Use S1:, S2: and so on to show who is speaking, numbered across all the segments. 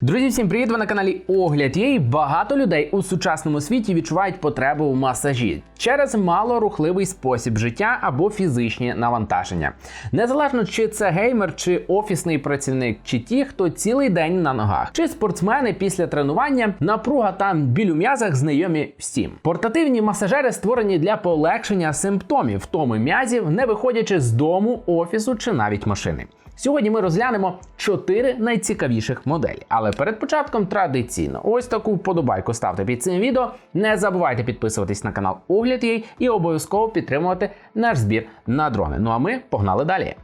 S1: Друзі, всім привіт! Ви на каналі Огляд є і багато людей у сучасному світі відчувають потребу у масажі через малорухливий спосіб життя або фізичні навантаження. Незалежно чи це геймер, чи офісний працівник, чи ті, хто цілий день на ногах, чи спортсмени після тренування, напруга та біль у м'язах знайомі всім. Портативні масажери створені для полегшення симптомів втоми м'язів, не виходячи з дому, офісу чи навіть машини. Сьогодні ми розглянемо чотири найцікавіших моделі. Але перед початком традиційно ось таку вподобайку ставте під цим відео. Не забувайте підписуватись на канал Огляд її і обов'язково підтримувати наш збір на дрони. Ну а ми погнали далі.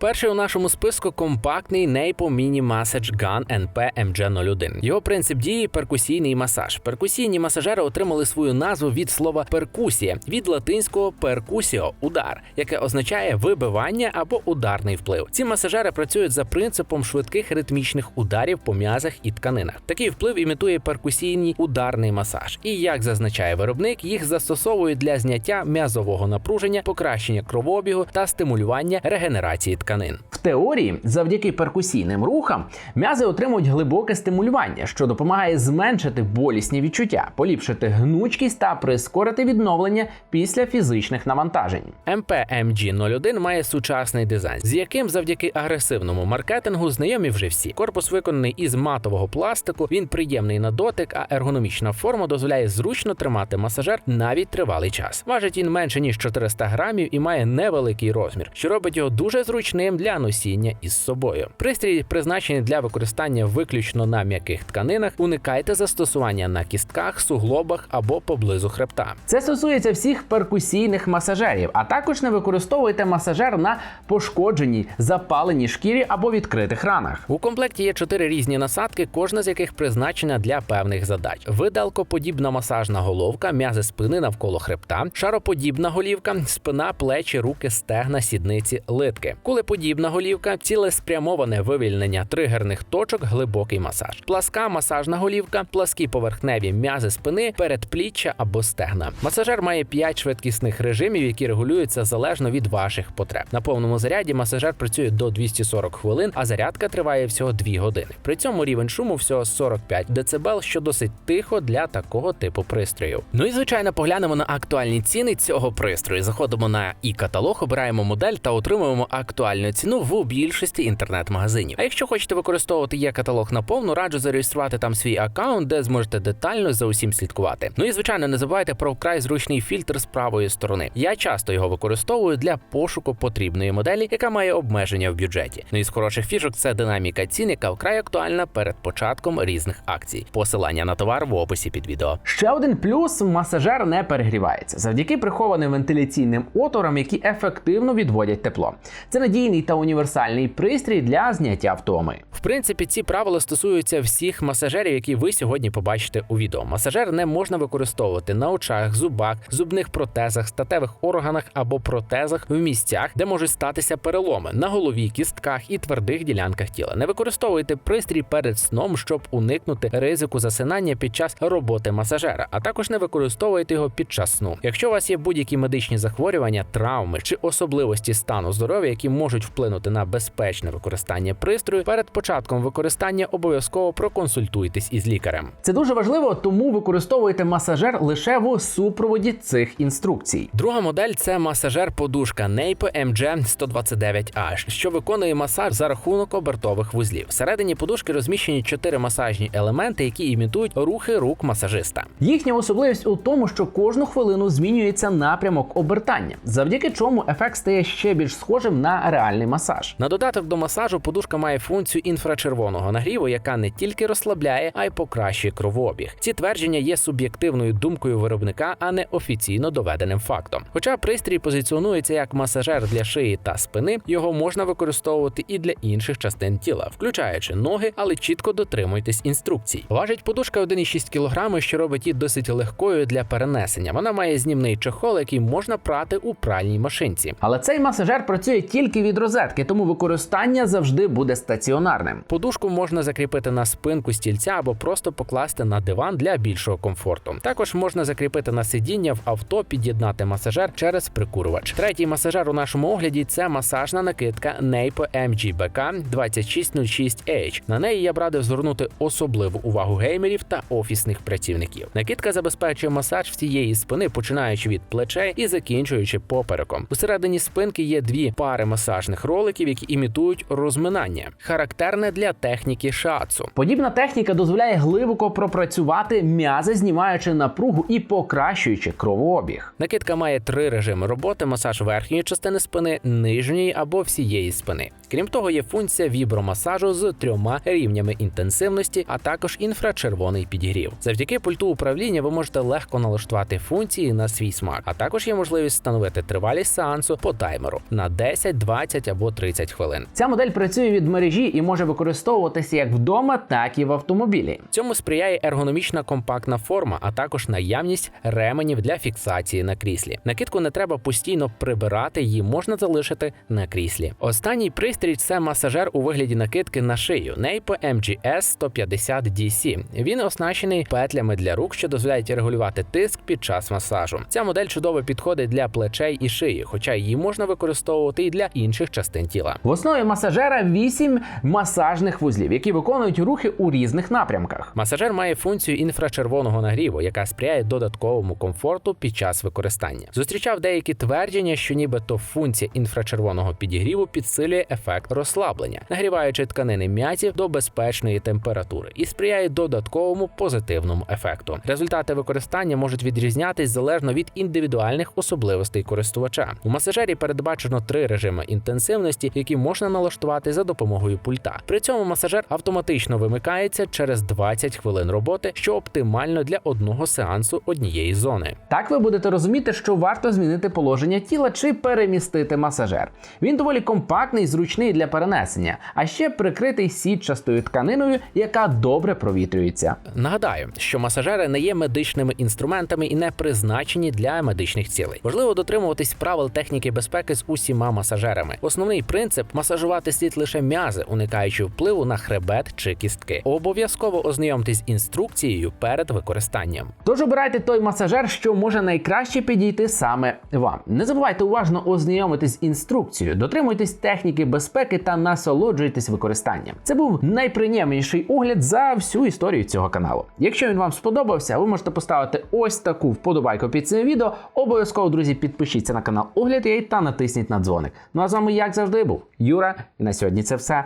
S1: Перший у нашому списку компактний Napo Mini Massage Gun NP MG01. Його принцип дії перкусійний масаж. Перкусійні масажери отримали свою назву від слова перкусія від латинського перкусіо удар, яке означає вибивання або ударний вплив. Ці масажери працюють за принципом швидких ритмічних ударів по м'язах і тканинах. Такий вплив імітує перкусійний ударний масаж. І як зазначає виробник, їх застосовують для зняття м'язового напруження, покращення кровообігу та стимулювання регенерації тканин. В теорії, завдяки перкусійним рухам, м'язи отримують глибоке стимулювання, що допомагає зменшити болісні відчуття, поліпшити гнучкість та прискорити відновлення після фізичних навантажень. MPMG-01 має сучасний дизайн, з яким завдяки агресивному маркетингу знайомі вже всі. Корпус виконаний із матового пластику, він приємний на дотик, а ергономічна форма дозволяє зручно тримати масажер навіть тривалий час. Важить він менше ніж 400 грамів і має невеликий розмір, що робить його дуже зручним для носіння із собою. Пристрій призначений для використання виключно на м'яких тканинах. Уникайте застосування на кістках, суглобах або поблизу хребта. Це стосується всіх перкусійних масажерів, а також не використовуйте масажер на пошкодженій, запаленій шкірі або відкритих ранах. У комплекті є чотири різні насадки, кожна з яких призначена для певних задач: видалкоподібна масажна головка, м'язи спини навколо хребта, шароподібна голівка, спина, плечі, руки, стегна, сідниці, литки. Кулеподібна голівка, цілеспрямоване вивільнення тригерних точок, глибокий масаж, пласка масажна голівка, пласкі поверхневі м'язи спини, передпліччя або стегна. Масажер має 5 швидкісних режимів, які регулюються залежно від ваших потреб. На повному заряді масажер працює до 240 хвилин, а зарядка триває всього 2 години. При цьому рівень шуму всього 45 дБ, що досить тихо для такого типу пристрою. Ну і звичайно, поглянемо на актуальні ціни цього пристрою. Заходимо на і каталог, обираємо модель та отримуємо актуальну ціну в більшості інтернет-магазинів. А якщо хочете використовувати є каталог наповну, раджу зареєструвати там свій аккаунт, де зможете детально за усім слідкувати. Ну і звичайно, не забувайте про вкрай зручний фільтр з правої сторони. Я часто його використовую для пошуку потрібної моделі, яка має обмеження в бюджеті. Ну і з хороших фішок це динаміка цін, яка вкрай актуальна перед початком різних акцій. Посилання на товар в описі під відео. Ще один плюс: масажер не перегрівається завдяки прихованим вентиляційним отворам, які ефективно відводять тепло. Це надійний та універсальний пристрій для зняття втоми. В принципі, ці правила стосуються всіх масажерів, які ви сьогодні побачите у відео. Масажер не можна використовувати на очах, зубах, зубних протезах, статевих органах або протезах в місцях, де можуть статися переломи на голові, кістках і твердих ділянках тіла. Не використовуйте пристрій перед сном, щоб уникнути ризику засинання під час роботи масажера, а також не використовуйте його під час сну. Якщо у вас є будь-які медичні захворювання, травми чи особливості стану здоров'я, які можуть вплинути на безпечне використання пристрою, перед початком використання обов'язково проконсультуйтесь із лікарем. Це дуже важливо, тому використовуйте масажер лише в супроводі цих інструкцій. Друга модель це масажер-подушка Nape MG 129H, що виконує масаж за рахунок обертових вузлів. Всередині подушки розміщені чотири масажні елементи, які імітують рухи рук масажиста. Їхня особливість у тому, що кожну хвилину змінюється напрямок обертання, завдяки чому ефект стає ще більш схожим на реальний масаж. На додаток до масажу подушка має функцію інфрачервоного нагріву, яка не тільки розслабляє, а й покращує кровообіг. Ці твердження є суб'єктивною думкою виробника, а не офіційно доведеним фактом. Хоча пристрій позиціонується як масажер для шиї та спини, його можна використовувати і для інших частин тіла, включаючи ноги, але чітко дотримуйтесь інструкцій. Важить подушка 1,6 кг, що робить її досить легкою для перенесення. Вона має знімний чехол, який можна прати у пральній машинці. Але цей масажер працює тільки від розетки.
S2: Зарядки, тому використання завжди буде стаціонарним.
S1: Подушку можна закріпити на спинку стільця або просто покласти на диван для більшого комфорту. Також можна закріпити на сидіння в авто, під'єднати масажер через прикурювач. Третій масажер у нашому огляді це масажна накидка Neipo MGBK 2606H. На неї я б радив звернути особливу увагу геймерів та офісних працівників. Накидка забезпечує масаж всієї спини, починаючи від плечей і закінчуючи попереком. Усередині спинки є дві пари масажних роликів, які імітують розминання, характерне для техніки шацу.
S2: Подібна техніка дозволяє глибоко пропрацювати м'язи, знімаючи напругу і покращуючи кровообіг.
S1: Накидка має три режими роботи: масаж верхньої частини спини, нижньої або всієї спини. Крім того, є функція вібромасажу з трьома рівнями інтенсивності, а також інфрачервоний підігрів. Завдяки пульту управління ви можете легко налаштувати функції на свій смак, а також є можливість встановити тривалість сеансу по таймеру на 10, 20 або 30 хвилин.
S2: Ця модель працює від мережі і може використовуватися як вдома, так і в автомобілі.
S1: Цьому сприяє ергономічна компактна форма, а також наявність ременів для фіксації на кріслі. Накидку не треба постійно прибирати, її можна залишити на кріслі. Останній пристрій це масажер у вигляді накидки на шию Neipo MGS 150 DC. Він оснащений петлями для рук, що дозволяють регулювати тиск під час масажу. Ця модель чудово підходить для плечей і шиї, хоча її можна використовувати і для інших частин тіла.
S2: В основі масажера 8 масажних вузлів, які виконують рухи у різних напрямках.
S1: Масажер має функцію інфрачервоного нагріву, яка сприяє додатковому комфорту під час використання. Зустрічав деякі твердження, що нібито функція інфрачервоного підігріву підсилює ефект розслаблення, нагріваючи тканини м'язів до безпечної температури і сприяє додатковому позитивному ефекту. Результати використання можуть відрізнятись залежно від індивідуальних особливостей користувача. У масажері передбачено три режими інтенсивності, які можна налаштувати за допомогою пульта. При цьому масажер автоматично вимикається через 20 хвилин роботи, що оптимально для одного сеансу однієї зони.
S2: Так ви будете розуміти, що варто змінити положення тіла чи перемістити масажер. Він доволі компактний, зручний для перенесення, а ще прикритий сітчастою тканиною, яка добре провітрюється.
S1: Нагадаю, що масажери не є медичними інструментами і не призначені для медичних цілей. Важливо дотримуватись правил техніки безпеки з усіма масажерами. Основний принцип масажувати слід лише м'язи, уникаючи впливу на хребет чи кістки. Обов'язково ознайомтесь з інструкцією перед використанням.
S2: Тож обирайте той масажер, що може найкраще підійти саме вам. Не забувайте уважно ознайомитись з інструкцією, дотримуйтесь техніки безпеки та насолоджуйтесь використанням. Це був найприємніший огляд за всю історію цього каналу. Якщо він вам сподобався, ви можете поставити ось таку вподобайку під цим відео. Обов'язково, друзі, підпишіться на канал Огляд та натисніть на дзвоник. Ну а з вами, як завжди, був Юра, і на сьогодні це все.